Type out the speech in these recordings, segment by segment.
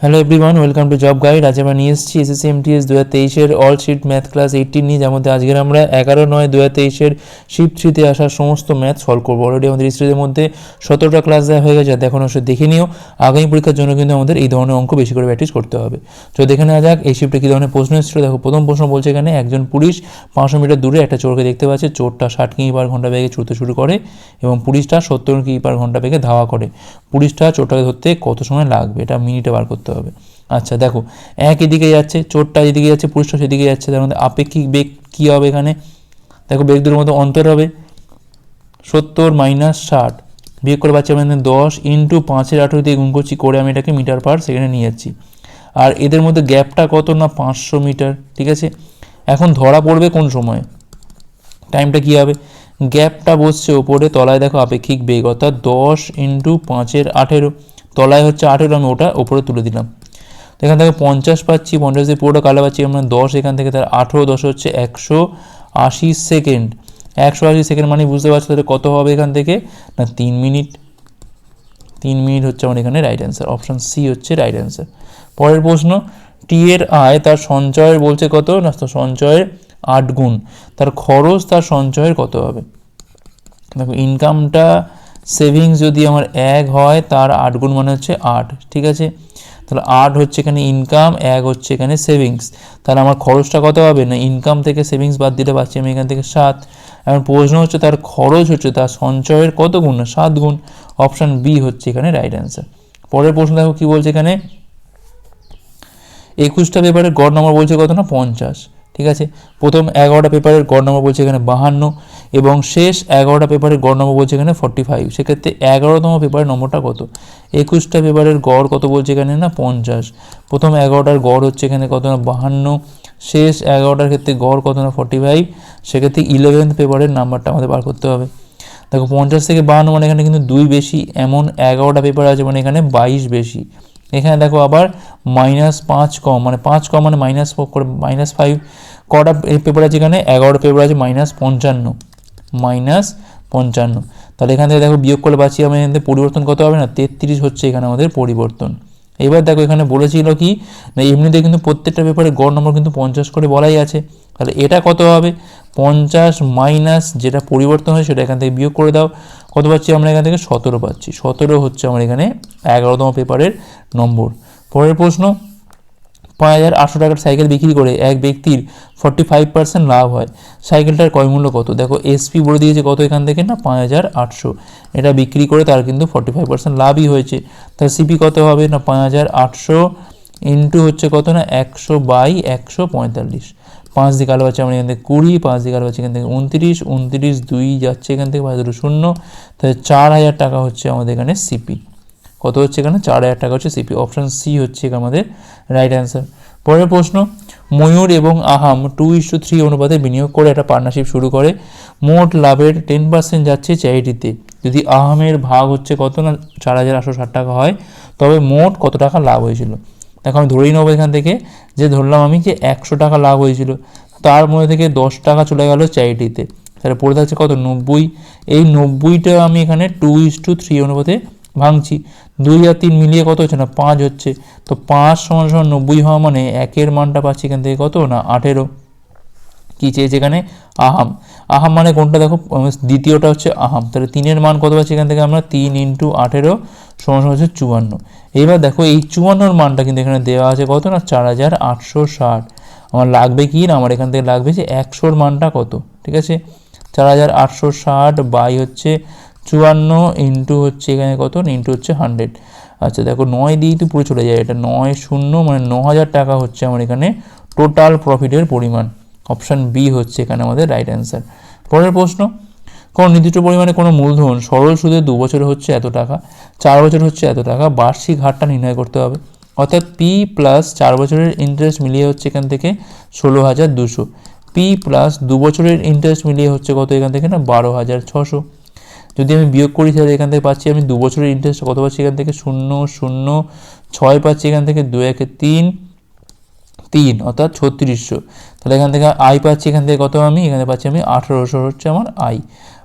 Hello everyone welcome to job guide আজ আমরা নিয়ে এসেছি এসএসসি এমটিএস দু হাজার তেইশের all shift math class eighteen নিয়ে, যার মধ্যে আজকের আমরা এগারো নয় দু হাজার তেইশের শিফট থ্রিতে আসা সমস্ত ম্যাথ সলভ করব। অলরেডি আমাদের হিস্ট্রির মধ্যে সতেরোটা ক্লাস দেওয়া হয়ে গেছে দেখুন অবশ্যই দেখে নিও। আগামী পরীক্ষার জন্য কিন্তু আমাদের এই ধরনের অঙ্ক বেশি করে প্র্যাকটিস করতে হবে। তো দেখে নেওয়া যাক, এই শিফটে কী ধরনের প্রশ্ন এসেছিল। দেখো, প্রথম প্রশ্ন বলছে এখানে, একজন পুলিশ পাঁচশো মিটার দূরে একটা চোরকে দেখতে পাচ্ছে। চোরটা ষাট কিমি পার ঘণ্টা বেগে ছুটতে শুরু করে এবং পুলিশটা সত্তর কিমি পার ঘণ্টা বেগে ধাওয়া করে। পুলিশটা চোরটাকে ধরতে কত সময় লাগবে? এটা মিনিটে বার করতে হবে। আচ্ছা দেখো, এক এদিকে যাচ্ছে, চোরটা এদিকে যাচ্ছে পুলিশটা সেদিকে যাচ্ছে, তার মধ্যে আপেক্ষিক বেগ কী হবে এখানে? দেখো বেগ দুটোর মধ্যে অন্তর হবে। সত্তর মাইনাস ষাট, বিয়োগ করে পাচ্ছি আমাদের দশ ইন্টু পাঁচের আঠেরো দিয়ে গুণ করছি, করে আমি এটাকে মিটার পার সেখানে নিয়ে যাচ্ছি। আর এদের মধ্যে গ্যাপটা কত না পাঁচশো মিটার ঠিক আছে? এখন ধরা পড়বে কোন সময়ে? টাইমটা কী হবে? গ্যাপটা বসছে ওপরে, তলায় দেখো আপেক্ষিক বেগ, অর্থাৎ দশ ইন্টু পাঁচের আঠেরো। তলায় হচ্ছে আঠেরো আমি ওটা, ওপরে তুলে দিলাম। তো এখান থেকে পঞ্চাশ পাচ্ছি, পঞ্চাশ দিয়ে পুরোটা কালো পাচ্ছি, আমরা দশ, এখান থেকে তার আঠেরো, দশ হচ্ছে একশো আশি সেকেন্ড। একশো আশি সেকেন্ড মানে বুঝতে পারছ তাহলে কত হবে এখান থেকে? না, তিন মিনিট। তিন মিনিট হচ্ছে আমার এখানে রাইট অ্যান্সার অপশান সি হচ্ছে রাইট অ্যান্সার পরের প্রশ্ন টি এর আয় তার সঞ্চয়ের বলছে কত? না, তো সঞ্চয়ের আট গুণ। তার খরচ তার সঞ্চয়ের কত হবে? দেখো ইনকামটা সেভিংস যদি আমার এক হয়, তার আট গুণ মানে হচ্ছে আট, ঠিক আছে? তাহলে আট হচ্ছে এখানে ইনকাম এক হচ্ছে এখানে সেভিংস। তাহলে আমার খরচটা কত হবে? না ইনকাম থেকে সেভিংস বাদ দিলে পাচ্ছি আমি এখান থেকে সাত। এখন প্রশ্ন হচ্ছে, তার খরচ হচ্ছে তার সঞ্চয়ের কত গুণ? না, সাত গুণ। অপশান বি হচ্ছে এখানে রাইট অ্যান্সার পরের প্রশ্ন দেখো কী বলছে এখানে? একুশটা পেপারের গড় নম্বর বলছে কত না? পঞ্চাশ, ঠিক আছে? প্রথম এগারোটা পেপারের গড় নম্বর বলছে এখানে বাহান্ন। এবং শেষ এগারোটা পেপারের গড় নম্বর বলছে এখানে ফর্টি ফাইভ সেক্ষেত্রে এগারোতম পেপারের নম্বরটা কত? একুশটা পেপারের গড় কত বলছে এখানে না? পঞ্চাশ। প্রথম এগারোটার গড় হচ্ছে এখানে কত না? বাহান্ন। শেষ এগারোটার ক্ষেত্রে গড় কত না? ফর্টি ফাইভ সেক্ষেত্রে ইলেভেন্থ পেপারের নাম্বারটা আমাদের বার করতে হবে। দেখো, পঞ্চাশ থেকে বাহান্ন মানে এখানে কিন্তু দুই বেশি। এমন এগারোটা পেপার আছে মানে এখানে বাইশ বেশি। এখানে দেখো আবার মাইনাস পাঁচ কম মানে পাঁচ কম মানে মাইনাস করে মাইনাস ফাইভ কটা পেপার আছে এখানে? এগারোটা পেপার আছে মাইনাস পঞ্চান্ন। মাইনাস পঞ্চান্ন। তাহলে এখান থেকে দেখো বিয়োগ করলে পাচ্ছি আমি এখান থেকে পরিবর্তন কত হবে না? তেত্রিশ হচ্ছে এখানে আমাদের পরিবর্তন। এবার দেখো এখানে বলেছিল কি? না, এমনিতে কিন্তু প্রত্যেকটা পেপারে গড় নম্বর কিন্তু পঞ্চাশ করে বলাই আছে। তাহলে এটা কত হবে? পঞ্চাশ মাইনাস যেটা পরিবর্তন হয় সেটা এখান থেকে বিয়োগ করে দাও। কত পাচ্ছি আমরা এখান থেকে? সতেরো পাচ্ছি। সতেরো হচ্ছে আমার এখানে এগারোতম পেপারের নম্বর পরের প্রশ্ন পাঁচ হাজার আটশো টাকার সাইকেল বিক্রি করে এক ব্যক্তির ফর্টি ফাইভ পার্সেন্ট লাভ হয়। সাইকেলটার ক্রয় মূল্য কত? দেখো এসপি বলে দিয়েছে কত এখান থেকে না? পাঁচ হাজার আটশো। এটা বিক্রি করে তার কিন্তু ফর্টি ফাইভ পার্সেন্ট লাভই হয়েছে। তার সিপি কত হবে না? পাঁচ হাজার আটশো ইন্টু হচ্ছে কত না? একশো বাই একশো পঁয়তাল্লিশ। পাঁচ দিকে আলো পাচ্ছি আমরা এখান থেকে কুড়ি, পাঁচ দিকে আলো পাচ্ছি এখান থেকে উনত্রিশ উনত্রিশ দুই যাচ্ছে এখান থেকে পাঁচ দুটো শূন্য। তাহলে চার হাজার টাকা হচ্ছে আমাদের এখানে সিপি কত হচ্ছে এখানে? চার হাজার টাকা হচ্ছে সিপি অপশান সি হচ্ছে আমাদের রাইট অ্যান্সার পরের প্রশ্ন, ময়ূর এবং Aham two is to three অনুপাতে বিনিয়োগ করে একটা পার্টনারশিপ শুরু করে। মোট লাভের টেন পার্সেন্ট যাচ্ছে চ্যারিটিতে যদি আহামের ভাগ হচ্ছে কত না, চার হাজার আটশো ষাট টাকা হয়, তবে মোট কত টাকা লাভ হয়েছিল? দেখো আমি ধরেই নেব এখান থেকে যে ধরলাম আমি যে একশো টাকা লাভ হয়েছিল। তার মধ্যে থেকে দশ টাকা চলে গেল চ্যারিটিতে তাহলে পড়ে থাকছে কত? নব্বই। এই নব্বইটা আমি এখানে টু ইস টু থ্রি অনুপাতে ভাঙছি। দুই আর তিন মিলিয়ে কত হচ্ছে না? পাঁচ হচ্ছে। তো পাঁচ সমান সমান নব্বই হওয়া মানে একের মানটা পাচ্ছি এখান থেকে কত? না, আঠেরো। কী চেয়েছে এখানে? আহাম। আহাম মানে কোনটা? দেখো দ্বিতীয়টা হচ্ছে আহাম। তাহলে তিনের মান কত পাচ্ছি এখান থেকে আমরা? তিন ইন্টু আঠেরো সমান হচ্ছে চুয়ান্ন। এইবার দেখো, এই চুয়ান্নর মানটা কিন্তু এখানে দেওয়া আছে কত? না, চার হাজার আটশো ষাট। আমার লাগবে কি না? আমার এখান থেকে লাগবে যে একশোর মানটা কত? ঠিক আছে? চার হাজার আটশো ষাট বাই হচ্ছে চুয়ান্ন ইন্টু হচ্ছে এখানে কত? ইন্টু হচ্ছে হান্ড্রেড আচ্ছা দেখো নয় দিয়েই তো পুরো চলে যায়। এটা নয় শূন্য মানে ন হাজার টাকা হচ্ছে আমার এখানে টোটাল প্রফিটের পরিমাণ। অপশান বি হচ্ছে এখানে আমাদের রাইট অ্যান্সার পরের প্রশ্ন, কোনো নির্দিষ্ট পরিমাণে কোনো মূলধন সরল সুদে দু বছরে হচ্ছে এত টাকা, চার বছর হচ্ছে এত টাকা, বার্ষিক হারটা নির্ণয় করতে হবে। অর্থাৎ পি প্লাস চার বছরের ইন্টারেস্ট মিলিয়ে হচ্ছে এখান থেকে ষোলো হাজার দুশো। পি প্লাস দু বছরের ইন্টারেস্ট মিলিয়ে হচ্ছে কত এখান থেকে না? বারো হাজার ছশো। যদি আমি বিয়োগ করি তাহলে এখান থেকে পাচ্ছি আমি দু বছরের ইন্টারেস্ট কত পাচ্ছি এখান থেকে? শূন্য শূন্য, ছয় পাচ্ছি এখান থেকে দু একে তিন তিন, অর্থাৎ ছত্রিশশো। তাহলে এখান থেকে আই পাচ্ছি, এখান থেকে কত আমি? এখানে পাচ্ছি আমি আঠেরোশো হচ্ছে আমার আই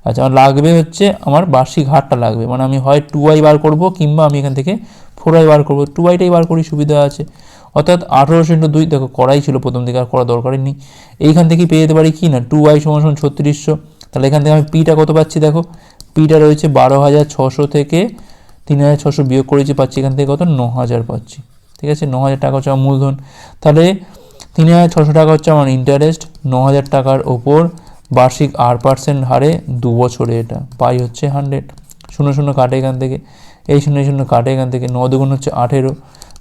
আচ্ছা আমার লাগবে হচ্ছে আমার বার্ষিক হারটা লাগবে। মানে আমি হয় টু আই বার করব কিংবা আমি এখান থেকে ফোর আই বার করব। টু আইটাই বার করি, সুবিধা আছে। অর্থাৎ আঠেরোশো ইন্টু দুই, দেখো করাই ছিল প্রথম দিকে, আর করা দরকারই নেই। এইখান থেকে পেয়ে যেতে পারি কি না? টু আই সমান সমান ছত্রিশশো। তাহলে এখান থেকে আমি পিটা কত পাচ্ছি দেখো? পিটা রয়েছে বারো হাজার ছশো থেকে তিন হাজার ছশো বিয়োগ করেছি, পাচ্ছি এখান থেকে কত? ন হাজার পাচ্ছি। ঠিক আছে? ন হাজার টাকা হচ্ছে আমার মূলধন। তাহলে তিন হাজার ছশো টাকা হচ্ছে আমার ইন্টারেস্ট ন হাজার টাকার ওপর বার্ষিক আট পার্সেন্ট হারে দু বছরে এটা। পাই হচ্ছে হান্ড্রেড শূন্য শূন্য কাটে এখান থেকে। এই শূন্য শূন্য কাটে এখান থেকে। ন দুগুণ হচ্ছে আঠেরো।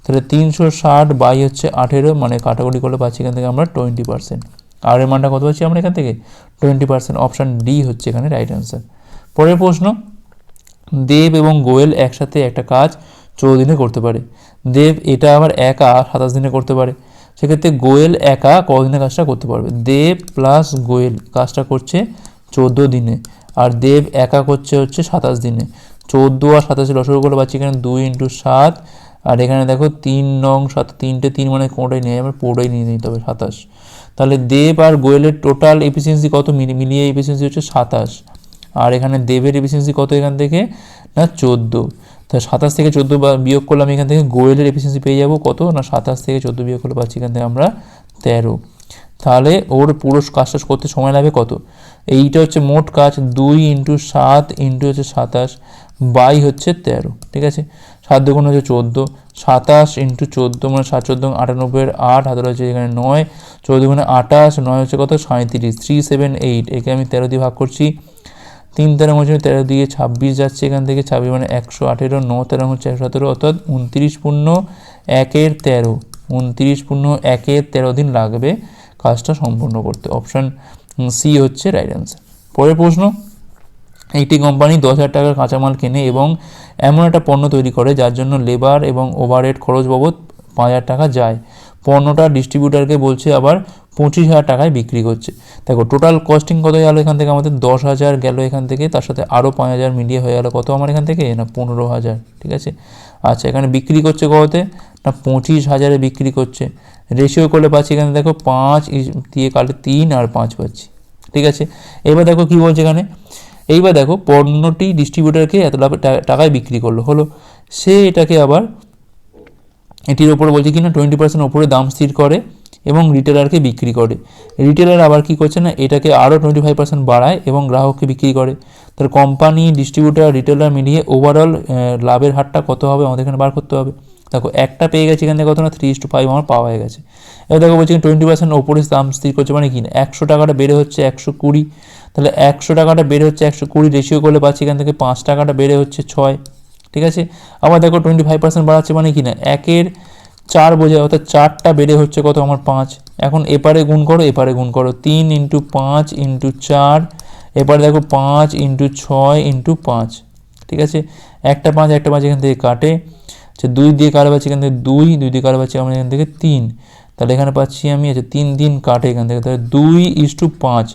তাহলে তিনশো ষাট বাই হচ্ছে আঠেরো মানে কাটাকুটি করলে পাচ্ছি এখান থেকে আমরা টোয়েন্টি পার্সেন্ট আর এর মানটা কত পাচ্ছি আমরা এখান থেকে? টোয়েন্টি পার্সেন্ট অপশান ডি হচ্ছে এখানে রাইট অ্যান্সার পরের প্রশ্ন, দেব এবং গোয়েল একসাথে একটা কাজ চৌদ্দ দিনে করতে পারে। দেব এটা আবার একা সাতাশ দিনে করতে পারে। সেক্ষেত্রে গোয়েল একা কদিনে কাজটা করতে পারবে? দেব প্লাস গোয়েল কাজটা করছে চোদ্দ দিনে। আর দেব একা করছে হচ্ছে সাতাশ দিনে। চোদ্দ আর সাতাশে করে পাচ্ছি এখানে দুই ইন্টু সাত। আর এখানে দেখো তিন নং সাত, তিনটে তিন মানে কোনোটাই নেই, আমার পুরোটাই নিয়ে নিতে হবে সাতাশ। তাহলে দেব আর গোয়েলের টোটাল এফিসিয়েন্সি কত? মিলি- মিলিয়ে এফিসিয়েন্সি হচ্ছে সাতাশ। আর এখানে দেবের এফিসিয়েন্সি কত এখান থেকে? না, চোদ্দ। তা সাতাশ থেকে চোদ্দ বা বিয়োগ আমি এখান থেকে গোয়েলের এফিসিয়েন্সি পেয়ে যাব কত? না, সাতাশ থেকে চোদ্দ বিয়োগ করলে পাচ্ছি এখান থেকে আমরা তেরো। তাহলে ওর পুরো কাজটা করতে সময় লাগবে কত? এইটা হচ্ছে মোট কাজ, দুই ইন্টু সাত ইন্টু হচ্ছে সাতাশ, বাই হচ্ছে তেরো, ঠিক আছে? সাত দুগুণ হচ্ছে চোদ্দ, সাতাশ ইন্টু চোদ্দ মানে সাত, চোদ্দ আটানব্বইয়ের আট, হাতে রয়েছে এখানে নয়, চোদ্দ গুণে আঠাশ নয় হচ্ছে কত? সাঁত্রিশ থ্রি সেভেন এইট একে আমি তেরো দিয়ে ভাগ করছি তিন তেরো হচ্ছে তেরো দিয়ে ছাব্বিশ যাচ্ছে এখান থেকে, ছাব্বিশ মানে একশো আঠেরো, ন তেরো হচ্ছে একশো সতেরো, অর্থাৎ উনত্রিশ পূর্ণ একের তেরো, উনত্রিশ পূর্ণ একের তেরো দিন লাগবে কাজটা সম্পূর্ণ করতে। অপশান সি হচ্ছে রাইট অ্যান্সার পরের প্রশ্ন, একটি কোম্পানি দশ হাজার টাকার কাঁচামাল কেনে এবং এমন একটা পণ্য তৈরি করে যার জন্য লেবার এবং ওভারহেড খরচ বাবদ পাঁচ হাজার টাকা যায়। পণ্যটা ডিস্ট্রিবিউটারকে বলছে আবার পঁচিশ হাজার টাকায় বিক্রি করছে। দেখো টোটাল কস্টিং কত গেলো এখান থেকে? আমাদের দশ হাজার গেল এখান থেকে, তার সাথে আরও পাঁচ হাজার মিলিয়ে হয়ে গেলো। কত আমার এখান থেকে? না, পনেরো হাজার, ঠিক আছে? আচ্ছা এখানে বিক্রি করছে কততে না, পঁচিশ হাজারে বিক্রি করছে। রেশিও করলে পাচ্ছি এখানে দেখো, পাঁচ দিয়ে কালে তিন আর পাঁচ পাচ্ছি, ঠিক আছে? এবার দেখো কি বলছে এখানে? এইবার দেখো, পণ্যটি ডিস্ট্রিবিউটারকে এত টাকায় বিক্রি করল। হলো, সে এটাকে আবার এটির ওপরে বলছে কি না টোয়েন্টি পার্সেন্ট ওপরে দাম স্থির করে এবং রিটেলারকে বিক্রি করে। রিটেলার আবার কি করছে না, এটাকে আরও টোয়েন্টি ফাইভ পার্সেন্ট বাড়ায় এবং গ্রাহককে বিক্রি করে। তার কোম্পানি ডিস্ট্রিবিউটার রিটেলার মিলিয়ে ওভারঅল লাভের হারটা কত হবে আমাদের এখানে বার করতে হবে। দেখো, একটা পেয়ে গেছে এখান থেকে কত না থ্রি টু ফাইভ আমার পাওয়া হয়ে গেছে। এবার দেখো বলছি টোয়েন্টি পার্সেন্ট ওপরে দাম স্থির করছে মানে কি না, একশো টাকাটা বেড়ে হচ্ছে একশো কুড়ি। তাহলে একশো টাকাটা বেড়ে হচ্ছে একশো কুড়ি রেশিও করলে পাচ্ছি এখান থেকে পাঁচ টাকাটা বেড়ে হচ্ছে ছয়। ঠিক আছে? আবার দেখো টোয়েন্টি ফাইভ পার্সেন্ট বাড়াচ্ছে মানে কি না? একের চার বোঝায়, অর্থাৎ চারটা বেড়ে হচ্ছে কত? আমার পাঁচ। এখন এপারে গুণ করো, এপারে গুণ করো। তিন ইন্টু পাঁচ ইন্টু চার, এপারে দেখো পাঁচ ইন্টু ছয় ইন্টু পাঁচ। ঠিক আছে? একটা পাঁচ একটা পাঁচ এখান থেকে কাটে। আচ্ছা দুই দিয়ে কারও পাচ্ছি এখান থেকে? দুই। দুই দিয়ে কারও পাচ্ছি আমরা এখান থেকে তিন। তাহলে এখানে পাচ্ছি আমি আচ্ছা তিন দিন কাটে এখান থেকে। তাহলে দুই ইস টু পাঁচ।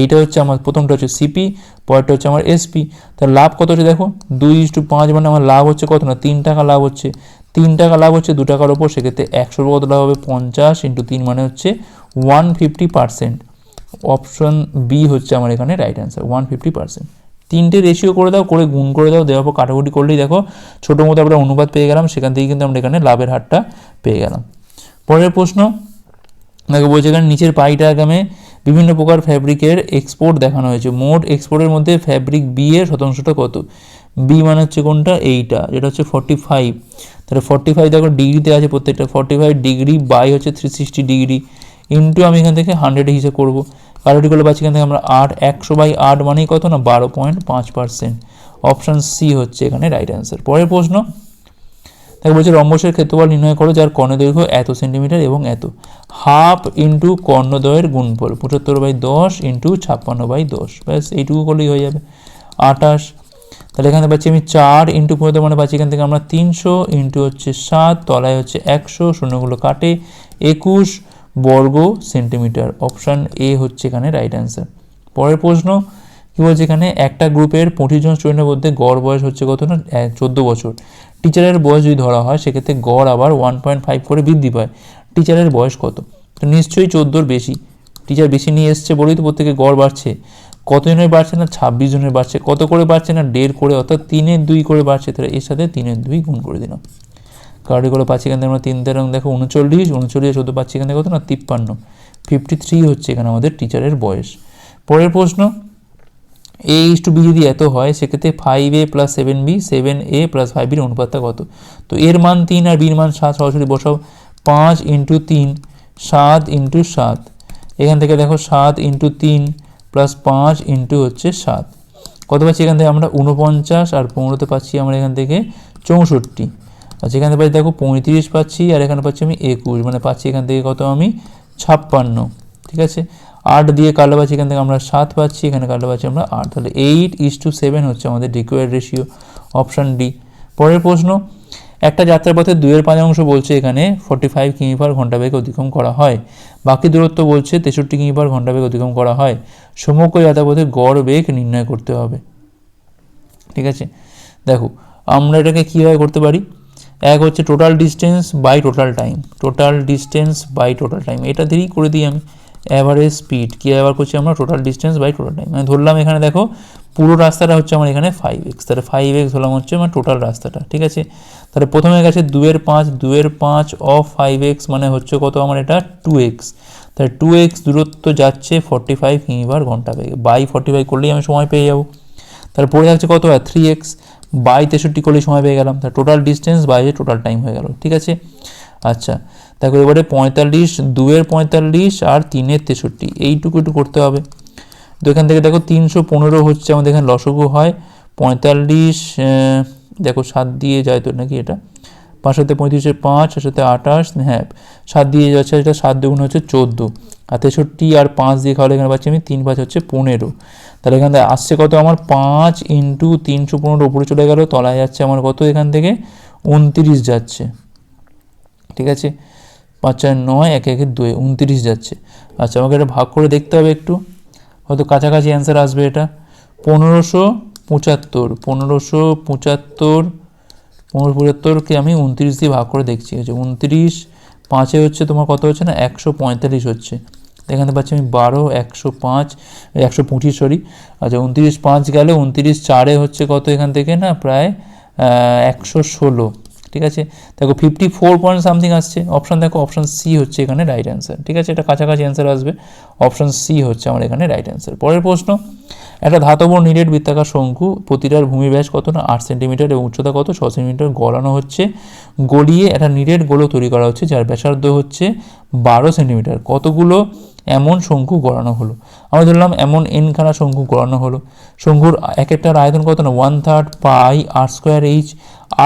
এইটা হচ্ছে আমার, প্রথমটা হচ্ছে সিপি পরেরটা হচ্ছে আমার এসপি তাহলে লাভ কত হচ্ছে দেখো? দুই ইস টু পাঁচ মানে আমার লাভ হচ্ছে কত না? তিন টাকা লাভ হচ্ছে। তিন টাকা লাভ হচ্ছে দু টাকার ওপর, সেক্ষেত্রে একশোর কত লাভ হবে? পঞ্চাশ ইন্টু তিন মানে হচ্ছে one fifty percent. Option B হচ্ছে আমার এখানে right answer one fifty percent তিনটে রেশিও করে দাও, করে গুণ করে দাও, দেওয়ার পর কাটাকুটি করলেই দেখো, ছোটো মতো আমরা অনুপাত পেয়ে গেলাম, সেখান থেকে কিন্তু আমরা এখানে লাভের হারটা পেয়ে গেলাম। পরের প্রশ্ন দেখো বলছে এখানে নিচের পাই ডায়াগ্রামে বিভিন্ন প্রকার ফ্যাব্রিকের এক্সপোর্ট দেখানো হয়েছে। মোট এক্সপোর্টের মধ্যে ফ্যাব্রিক বি এর শতাংশটা কত? বি মানে হচ্ছে কোনটা? এইটা। যেটা হচ্ছে ফর্টি ফাইভ তাহলে ফর্টি ফাইভ দেখো ডিগ্রিতে আছে প্রত্যেকটা। ফর্টি ফাইভ ডিগ্রি বাই হচ্ছে থ্রি সিক্সটি ডিগ্রি ইন্টু আমি এখান থেকে হান্ড্রেড হিসেবে করব। কারোটি করলে পাচ্ছি এখান থেকে আমরা আট। একশো বাই আট মানেই কত না? বারো পয়েন্ট পাঁচ পার্সেন্ট অপশান সি হচ্ছে এখানে রাইট অ্যান্সার পরের প্রশ্ন। তাকে বলছে রম্বসের ক্ষেত্রফল নির্ণয় করো, যার কর্ণদৈর্ঘ্য এত সেন্টিমিটার এবং এত। হাফ ইন্টু কর্ণদ্বয়ের গুণফল, পঁচাত্তর বাই দশ ইন্টু ছাপ্পান্ন বাই দশ। ব্যাস, এইটুকু করলেই হয়ে যাবে। আটাশ তাহলে এখানে পাচ্ছি আমি চার ইন্টু পনেরো মানে পাচ্ছি এখান থেকে আমরা তিনশো ইন্টু হচ্ছে সাত, তলায় হচ্ছে একশো, শূন্যগুলো কাটে। একুশ বর্গ সেন্টিমিটার অপশান এ হচ্ছে এখানে রাইট অ্যান্সার পরের প্রশ্ন কী বলছে এখানে? একটা গ্রুপের পঁচিশ জন স্টুডেন্টের মধ্যে গড় বয়স হচ্ছে কত না? চোদ্দ বছর। টিচারের বয়স যদি ধরা হয়, সেক্ষেত্রে গড় আবার ওয়ান পয়েন্ট ফাইভ করে বৃদ্ধি পায়। টিচারের বয়স কত? তো নিশ্চয়ই চোদ্দোর বেশি। টিচার বেশি নিয়ে এসছে বলেই তো প্রত্যেকে গড় বাড়ছে। কত জনের বাড়ছে না? ছাব্বিশ জনের বাড়ছে। কত করে বাড়ছে না? দেড় করে, অর্থাৎ তিনের দুই করে বাড়ছে। তাহলে এর সাথে তিনের দুই গুণ করে দিলাম। কার্ডে করে পাচ্ছি এখান থেকে আমরা তিন, তেরো, দেখো উনচল্লিশ উনচল্লিশ চোদ্দ পাচ্ছি এখান থেকে কত না? তিপ্পান্ন। ফিফটি থ্রি হচ্ছে এখানে আমাদের টিচারের বয়স। পরের প্রশ্ন এ ইস টু বি যদি এত হয়, সেক্ষেত্রে five A plus seven B seven A plus five বির অনুপাতটা কত? তো এর মান তিন আর বির মান সাত সরাসরি বসাও, পাঁচ ইন্টু তিন, সাত ইন্টু সাত। এখান থেকে দেখো সাত ইন্টু তিন প্লাস পাঁচ ইন্টু হচ্ছে সাত। কত পাচ্ছি এখান থেকে? আমরা উনপঞ্চাশ আর পনেরোতে পাচ্ছি আমরা এখান থেকে চৌষট্টি। আচ্ছা এখানে পাচ্ছি দেখো পঁয়ত্রিশ পাচ্ছি, আর এখানে পাচ্ছি আমি একুশ। মানে পাচ্ছি এখান থেকে কত আমি? ছাপ্পান্ন। ঠিক আছে? আট দিয়ে কালো পাচ্ছি এখান থেকে আমরা সাত পাচ্ছি, এখানে কালো পাচ্ছি আমরা আট। তাহলে এইট ইস টু সেভেন হচ্ছে আমাদের রিকোয়ার্ড রেশিও অপশান ডি পরের প্রশ্ন, একটা যাত্রার পথে দুইয়ের পাঁচ অংশ বলছে এখানে ফর্টি ফাইভ কিমি পার ঘণ্টা বেগে অতিক্রম করা হয়। বাকি দূরত্ব বলছে তেষট্টি কিমি পার ঘণ্টা বেগে অতিক্রম করা হয়। সমগ্র যাত্রাপথে গড় বেগ নির্ণয় করতে হবে। ঠিক আছে? দেখো, আমরা এটাকে কীভাবে করতে পারি? এক হচ্ছে total distance by total time total distance by total time এটা দিয়েই করে দিই আমি। অ্যাভারেজ স্পিড কী ব্যবহার করছি আমরা? Total distance by total time মানে ধরলাম এখানে দেখো, পুরো রাস্তাটা হচ্ছে আমার এখানে ফাইভ এক্স তাহলে ফাইভ এক্স ধরলাম হচ্ছে আমার টোটাল রাস্তাটা, ঠিক আছে? তাহলে প্রথমে গেছে দুয়ের পাঁচ দুয়ের পাঁচ অফ ফাইভ এক্স মানে হচ্ছে কত আমার এটা? টু এক্স তাহলে টু এক্স দূরত্ব যাচ্ছে ফর্টি ফাইভ কিমি পার ঘণ্টা বেগে। বাই ফর্টি ফাইভ করলেই আমি সময় পেয়ে যাব। তাহলে পড়ে থাকছে কত? হয় থ্রি এক্স বাই তেষট্টি করলে সময় পেয়ে গেলাম। তাহলে total distance by total time হয়ে গেল, ঠিক আছে? আচ্ছা দেখো এবারে পঁয়তাল্লিশ, দুয়ের পঁয়তাল্লিশ আর তিনের তেষট্টি, এইটুকু একটু করতে হবে। তো এখান থেকে দেখো তিনশো পনেরো হচ্ছে আমাদের এখানে লসগু হয়। পঁয়তাল্লিশ দেখো সাত দিয়ে যায় তো নাকি এটা? পাঁচ সাথে পঁয়ত্রিশে পাঁচ আর সাথে আঠাশ হ্যাঁ সাত দিয়ে যাচ্ছে এটা সাত দুগুণ হচ্ছে চোদ্দ। আর তেষট্টি আর পাঁচ দিয়ে খাওয়ালে এখানে পাচ্ছি আমি তিন পাঁচ হচ্ছে পনেরো। তাহলে এখান থেকে আসছে কত আমার? পাঁচ ইন্টু তিনশো পনেরো উপরে চলে গেল, তলায় যাচ্ছে আমার কত এখান থেকে? উনতিরিশ যাচ্ছে। ঠিক আছে? পাঁচ চার নয়, এক, একে, দুই, উনতিরিশ যাচ্ছে। আচ্ছা আমাকে এটা ভাগ করে দেখতে হবে একটু। হয়তো কাছাকাছি অ্যান্সার আসবে এটা। পনেরোশো পঁচাত্তর পনেরোশো পঁচাত্তর পনেরো পঁচাত্তরকে আমি উনত্রিশ দিয়ে ভাগ করে দেখছি। হচ্ছে উনত্রিশ, পাঁচে হচ্ছে তোমার কত হচ্ছে না? একশো পঁয়তাল্লিশ হচ্ছে। এখানে পাচ্ছি আমি বারো, একশো পাঁচ একশো পঁচিশ সরি আচ্ছা উনত্রিশ পাঁচ গেলে, উনত্রিশ চারে হচ্ছে কত এখান থেকে না? প্রায় একশো ষোলো। ঠিক আছে? দেখো ফিফটি ফোর পয়েন্ট সামথিং আসছে। অপশান দেখো অপশান সি হচ্ছে এখানে রাইট অ্যান্সার ঠিক আছে? এটা কাছাকাছি অ্যান্সার আসবে। অপশান সি হচ্ছে আমার এখানে রাইট অ্যান্সার পরের প্রশ্ন, একটা ধাতব নিরেট বৃত্তাকার শঙ্কু প্রতিটার ভূমি ব্যাস কত না আট সেন্টিমিটার এবং উচ্চতা কত? ছ সেন্টিমিটার গলানো হচ্ছে। গলিয়ে একটা নিরেট গোলক তৈরি করা হচ্ছে, যার ব্যাসার্ধ হচ্ছে বারো সেন্টিমিটার। কতগুলো? এমন শঙ্কু গড়ানো হলো। আমরা ধরলাম এমন এনখানা শঙ্কু গড়ানো হলো। শঙ্কুর এক একটার আয়তন কত না? One third pi R square H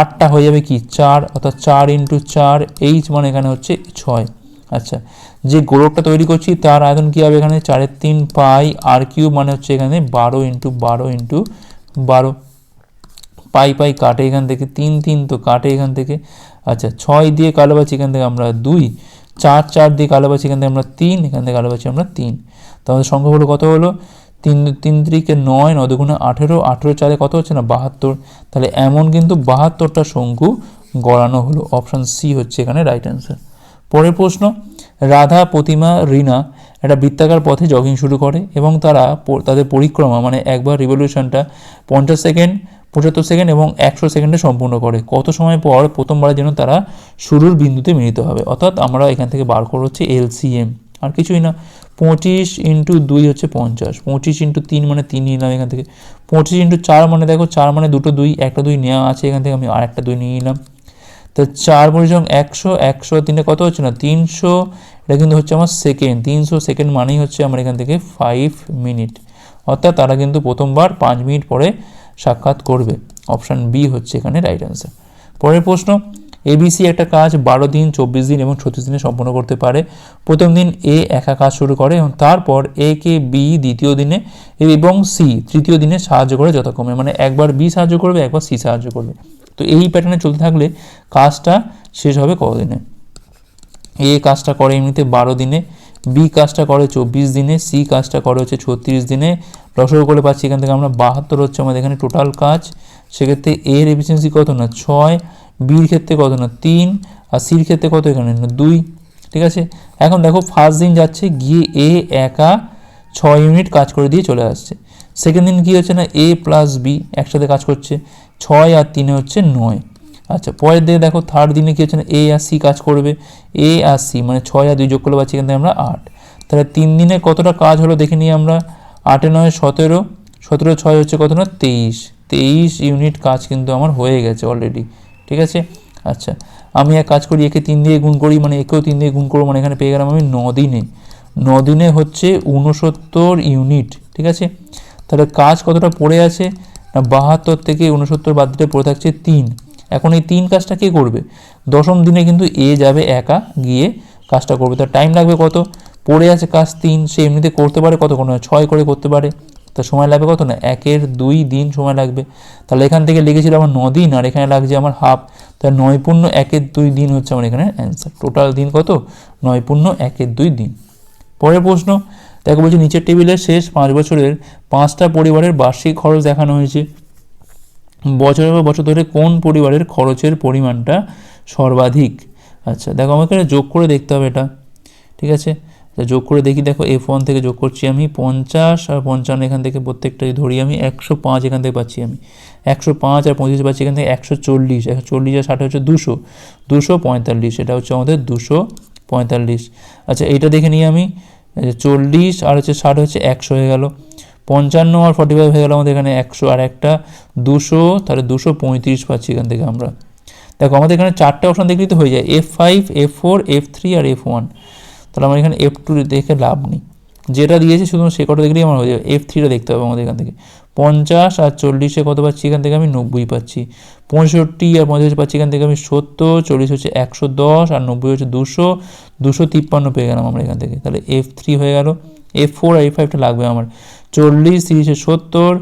আটটা হয়ে যাবে কি? চার, অর্থাৎ চার ইন্টু চার এইচ মানে এখানে হচ্ছে ছয়। আচ্ছা যে গোলকটা তৈরি করছি তার আয়তন কী হবে এখানে? চারের তিন পাই আর কিউব মানে হচ্ছে এখানে বারো ইন্টু বারো ইন্টু বারো। পাই পাই কাটে এখান থেকে, তিন তিন তো কাটে এখান থেকে। আচ্ছা ছয় দিয়ে কালো পাচ্ছি এখান থেকে আমরা দুই। চার চার দিয়ে কালো পাচ্ছি, এখান থেকে আমরা তিন, এখান থেকে কালো পাচ্ছি আমরা তিন। তো আমাদের সংখ্যা হলো কত হলো? তিন তিন তিরিকে নয় নয় দুগুণে আঠেরো আঠেরো চারে কত হচ্ছে না? বাহাত্তর। তাহলে এমন কিন্তু বাহাত্তরটা শঙ্কু গড়ানো হলো। অপশান সি হচ্ছে এখানে রাইট অ্যান্সার পরের প্রশ্ন, রাধা, প্রতিমা, রিনা একটা বৃত্তাকার পথে জগিং শুরু করে এবং তারা তাদের পরিক্রমা মানে একবার রিভলিউশনটা পঞ্চাশ সেকেন্ড পঁচাত্তর সেকেন্ড এবং একশো সেকেন্ডে সম্পূর্ণ করে। কত সময় পর প্রথমবারের জন্য তারা শুরুর বিন্দুতে মিলিত হবে? অর্থাৎ আমরা এখান থেকে বার করে হচ্ছে এলসিএম। আর কিছুই না। পঁচিশ ইন্টু দুই হচ্ছে পঞ্চাশ। পঁচিশ ইন্টু তিন মানে তিন নিলাম এখান থেকে। পঁচিশ ইন্টু চার মানে দেখো, চার মানে দুটো দুই, একটা দুই নেওয়া আছে এখান থেকে, আমি আর একটা দুই নিয়ে নিলাম। তো চার পরিসং একশো একশো তিনে কত হচ্ছে না? তিনশো, এটা কিন্তু হচ্ছে আমার সেকেন্ড। তিনশো সেকেন্ড মানেই হচ্ছে আমার এখান থেকে ফাইভ মিনিট অর্থাৎ তারা কিন্তু প্রথমবার পাঁচ মিনিট পরে সাক্ষাৎ করবে। অপশান বি হচ্ছে এখানে রাইট অ্যান্সার পরের প্রশ্ন এবিসি একটা কাজ বারো দিন, চব্বিশ দিন এবং ছত্রিশ দিনে সম্পন্ন করতে পারে। প্রথম দিন এ একা কাজ শুরু করে এবং তারপর এ কে বি দ্বিতীয় দিনে এবং সি তৃতীয় দিনে সাহায্য করে যথাক্রমে। মানে একবার বি সাহায্য করবে, একবার সি সাহায্য করবে। তো এই প্যাটার্নে চলতে থাকলে কাজটা শেষ হবে কতদিনে এ কাজটা করে এমনিতে বারো দিনে বি কাজটা করে চব্বিশ দিনে সি কাজটা করে হচ্ছে ছত্রিশ দিনে। লসগু করে পাচ্ছি এখান থেকে আমরা বাহাত্তর হচ্ছে আমাদের এখানে টোটাল কাজ। সেক্ষেত্রে এর এফিসিয়েন্সি কত না? ছয়। বির ক্ষেত্রে কত না? তিন। আর সির ক্ষেত্রে কত এখানে? না দুই। ঠিক আছে? এখন দেখো ফার্স্ট দিন যাচ্ছে, গিয়ে এ একা ছয় ইউনিট কাজ করে দিয়ে চলে আসছে। সেকেন্ড দিন কী হচ্ছে না? এ প্লাস বি একসাথে কাজ করছে। ছয় আর তিনে হচ্ছে নয়। আচ্ছা পরের দিকে দেখো থার্ড দিনে কী হচ্ছে না? এ আর সি কাজ করবে। এ আর সি মানে ছয় আর দুই যোগ করলে পাচ্ছি থেকে আমরা আট। তাহলে তিন দিনে কতটা কাজ হলো দেখে নিই আমরা। আটে নয়, সতেরো। সতেরো, ছয় হচ্ছে কত না? তেইশ। তেইশ ইউনিট কাজ কিন্তু আমার হয়ে গেছে অলরেডি ঠিক আছে? আচ্ছা আমি এক কাজ করি, একে তিন দিয়ে গুণ করি মানে একেও তিন দিয়ে গুণ করব মানে এখানে পেয়ে গেলাম আমি দিনে। ন দিনে হচ্ছে ঊনসত্তর ইউনিট ঠিক আছে? তাহলে কাজ কতটা পড়ে আছে? না, বাহাত্তর থেকে ঊনসত্তর বাদ দিতে পড়ে থাকছে তিন। এখন এই তিন কাজটা কে করবে? দশম দিনে কিন্তু এ যাবে একা গিয়ে কাজটা করবে। তার টাইম লাগবে কত? পড়ে আছে কাজ তিন, সে এমনিতে করতে পারে কত কোনো ছয় করে করতে পারে। তার সময় লাগবে কত না? একের দুই দিন সময় লাগবে। তাহলে এখান থেকে লিখেছিল আমার ন দিন, আর এখানে লাগছে আমার হাফ তার নয় পূর্ণ একের দুই দিন হচ্ছে আমার এখানে অ্যান্সার টোটাল দিন কত? নয় পূর্ণ একের দুই দিন। পরের প্রশ্ন, দেখো বলছি, নিচের টেবিলের শেষ পাঁচ বছরের পাঁচটা পরিবারের বার্ষিক খরচ দেখানো হয়েছে। বছরের পর বছর ধরে কোন পরিবারের খরচের পরিমাণটা সর্বাধিক? আচ্ছা দেখো আমাকে যোগ করে দেখতে হবে এটা, ঠিক আছে? যোগ করে দেখি, দেখো এফ ওয়ান থেকে যোগ করছি আমি পঞ্চাশ আর পঞ্চান্ন এখান থেকে প্রত্যেকটা ধরি আমি একশো পাঁচ এখান থেকে পাচ্ছি আমি। একশো পাঁচ আর পঁচিশ পাচ্ছি এখান থেকে একশো চল্লিশ একশো চল্লিশ আর ষাট হচ্ছে দুশো দুশো পঁয়তাল্লিশ, এটা হচ্ছে আমাদের দুশো পঁয়তাল্লিশ। আচ্ছা এইটা দেখে নিই আমি চল্লিশ আর হচ্ছে ষাট হচ্ছে একশো হয়ে গেল। পঞ্চান্ন আর ফর্টি ফাইভ হয়ে গেল আমাদের এখানে একশো আর একটা। দুশো, তাহলে দুশো পঁয়ত্রিশ পাচ্ছি এখান থেকে আমরা। দেখো, আমাদের এখানে চারটে অপশান দেখলেই তো হয়ে যায়। F five F four F three আর এফ ওয়ান তাহলে আমার এখানে এফ টু দেখে লাভ নেই। যেটা দিয়েছে শুধু সে কটা দেখলেই আমার হয়ে যাবে। এফ থ্রিটা দেখতে হবে আমাদের এখান থেকে। পঞ্চাশ আর চল্লিশে কত পাচ্ছি এখান থেকে আমি? নব্বই পাচ্ছি। পঁয়ষট্টি আর পঞ্চাশ পাচ্ছি এখান থেকে আমি সত্তর, চল্লিশ হচ্ছে একশো দশ আর নব্বই হচ্ছে দুশো। দুশো তিপ্পান্ন পেয়ে গেলাম আমরা এখান থেকে। তাহলে এফ থ্রি হয়ে গেল। এফ ফোর আর এফ ফাইভটা লাগবে আমার। চল্লিশ, তিরিশে সত্তর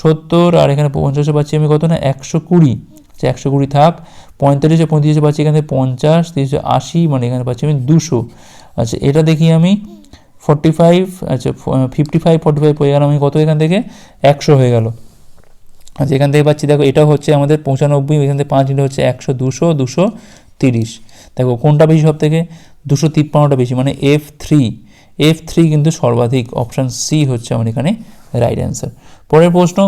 সত্তর, আর এখানে পঞ্চাশে পাচ্ছি আমি কত না? একশো কুড়ি। আচ্ছা একশো কুড়ি থাক। পঁয়তাল্লিশে পঁয়ত্রিশে পাচ্ছি এখানে পঞ্চাশ, তিরিশে আশি মানে এখানে পাচ্ছি আমি দুশো। আচ্ছা এটা দেখি আমি। ফর্টি ফাইভ আচ্ছা ফিফটি ফাইভ ফর্টি ফাইভ হয়ে গেল আমি কত এখান থেকে? একশো হয়ে গেল। আচ্ছা এখান থেকে পাচ্ছি, দেখো এটা হচ্ছে আমাদের পঁচানব্বই, এখান থেকে পাঁচ মিনিট হচ্ছে একশো, দুশো দুশো তিরিশ। দেখো, কোনটা বেশি সব থেকে দুশো তিপ্পান্নটা বেশি মানে এফ থ্রি এফ থ্রি কিন্তু সর্বাধিক অপশান সি হচ্ছে আমার এখানে রাইট অ্যান্সার পরের প্রশ্ন,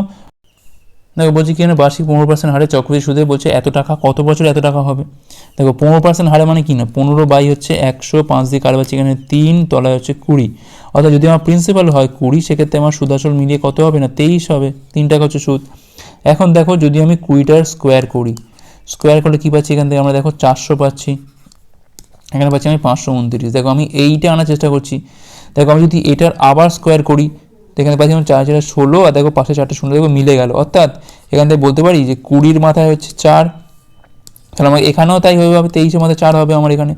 দেখো বলছি কি বার্ষিক পনেরো পার্সেন্ট হারে চক্রবৃদ্ধি সুদে বলছে এত টাকা, কত বছর এত টাকা হবে? দেখো পনেরো পার্সেন্ট হারে মানে কি না? পনেরো বাই হচ্ছে একশো, পাঁচ দিয়ে কারবার এখানে তিন, তলায় হচ্ছে কুড়ি। অর্থাৎ যদি আমার প্রিন্সিপাল হয় কুড়ি, সেক্ষেত্রে আমার সুদ আসল মিলিয়ে কত হবে না? তেইশ হবে। তিন টাকা হচ্ছে সুদ। এখন দেখো যদি আমি কুড়িটার স্কোয়ার করি স্কোয়ার করলে কী পাচ্ছি এখান থেকে? আমরা দেখো চারশো পাচ্ছি। এখানে পাচ্ছি আমি পাঁচশো উনত্রিশ। দেখো আমি এইটা আনার চেষ্টা করছি। দেখো আমি যদি এটার আবার স্কোয়ার করি এখানে পাচ্ছি আমার চার চার ষোলো আর দেখো পাশে চারটে শূন্য দেখো মিলে গেল। অর্থাৎ এখান থেকে বলতে পারি যে কুড়ির মাথায় হচ্ছে চার। তাহলে আমার এখানেও তাই হবে হবে তেইশের মাথায় চার হবে আমার এখানে।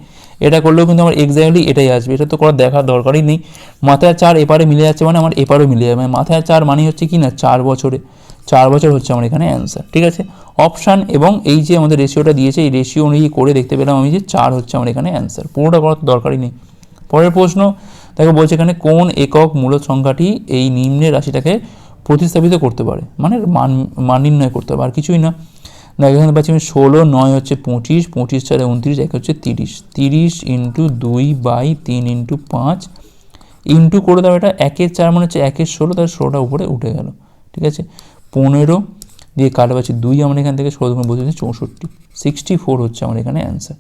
এটা করলেও কিন্তু আমার এক্স্যাক্টলি এটাই আসবে। এটা তো করার দেখার দরকারই নেই। মাথায় চার এপারে মিলে যাচ্ছে মানে আমার এপারেও মিলে যাবে। মানে মাথায় চার মানে হচ্ছে কি না? চার বছরে। চার বছর হচ্ছে আমার এখানে অ্যান্সার ঠিক আছে? অপশান এবং এই যে আমাদের রেশিওটা দিয়েছে, এই রেশিও অনুযায়ী করে দেখতে পেলাম আমি যে চার হচ্ছে আমার এখানে অ্যান্সার পুরোটা করার দরকারই নেই। পরের প্রশ্ন, দেখো বলছে এখানে কোন একক মূলত সংখ্যাটি এই নিম্নের রাশিটাকে প্রতিস্থাপিত করতে পারে? মানে মান মান নির্ণয় করতে পারে আর কিছুই না। দেখো, এখানে পাচ্ছি আমি ষোলো, নয় হচ্ছে পঁচিশ পঁচিশ চারে উনত্রিশ, এক হচ্ছে তিরিশ। তিরিশ ইন্টু দুই বাই তিন ইন্টু পাঁচ ইন্টু করে দাও এটা, একের চার মানে হচ্ছে একের ষোলো তার ষোলোটা উপরে উঠে গেল, ঠিক আছে? পনেরো দিয়ে কাটা পাচ্ছি দুই আমার এখান থেকে ষোলো দুগুণে বলতে চৌষট্টি। সিক্সটি ফোর হচ্ছে আমার এখানে অ্যান্সার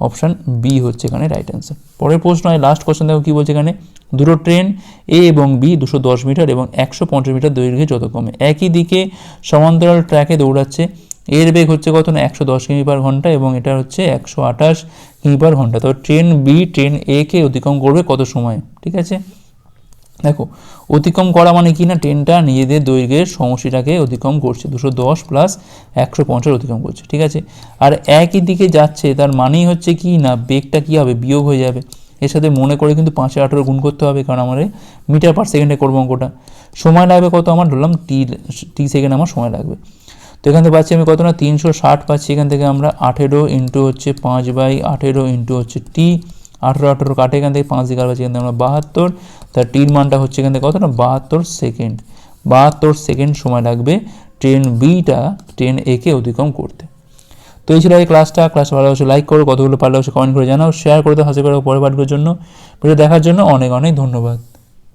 অপশান বি হচ্ছে এখানে রাইট অ্যান্সার পরের প্রশ্ন হয় লাস্ট কোশ্চেন দেখো কী বলছে এখানে? দুটো ট্রেন এ এবং বি দুশো দশ মিটার এবং একশো পঞ্চাশ মিটার দৈর্ঘ্যে যতক্রমে একই দিকে সমান্তরাল ট্র্যাকে দৌড়াচ্ছে। এর বেগ হচ্ছে কত না? একশো দশ কিমি পার ঘণ্টা এবং এটা হচ্ছে একশো আঠাশ কিমি পার ঘণ্টা। তো ট্রেন বি ট্রেন এ কে অতিক্রম করবে কত সময়? ঠিক আছে? দেখো অতিক্রম করা মানে কি না? ট্রেনটা নিজেদের দৈর্ঘ্যের সমষ্টিটাকে অতিক্রম করছে। দুশো দশ প্লাস একশো পঞ্চাশ অতিক্রম করছে, ঠিক আছে? আর একই দিকে যাচ্ছে, তার মানেই হচ্ছে কি না? বেগটা কী হবে? বিয়োগ হয়ে যাবে। এর সাথে মনে করে কিন্তু পাঁচে আঠেরো গুণ করতে হবে, কারণ আমার মিটার পার সেকেন্ডে করব অঙ্কটা। সময় লাগবে কত? আমার ধরলাম টি টি সেকেন্ড আমার সময় লাগবে। তো এখান থেকে পাচ্ছি আমি কত না? তিনশো ষাট পাচ্ছি। এখান থেকে আমরা আঠেরো ইন্টু হচ্ছে পাঁচ বাই আঠেরো ইন্টু হচ্ছে টি। আঠেরো আঠেরো কাটে এখান থেকে পাঁচ দিকে পাচ্ছি এখান থেকে আমরা বাহাত্তর। তার টির মানটা হচ্ছে এখান থেকে কত না বাহাত্তর সেকেন্ড বাহাত্তর সেকেন্ড সময় লাগবে ট্রেন বিটা ট্রেন একে অতিক্রম করতে। তো এই ছিল এই ক্লাসটা ক্লাস ভালো অবশ্যই লাইক করো, কতগুলো পারলে অবশ্যই কমেন্ট করে জানাও শেয়ার করে দাও, হাসি করে পরের পাঠগুলোর জন্য। ভিডিও দেখার জন্য অনেক অনেক ধন্যবাদ।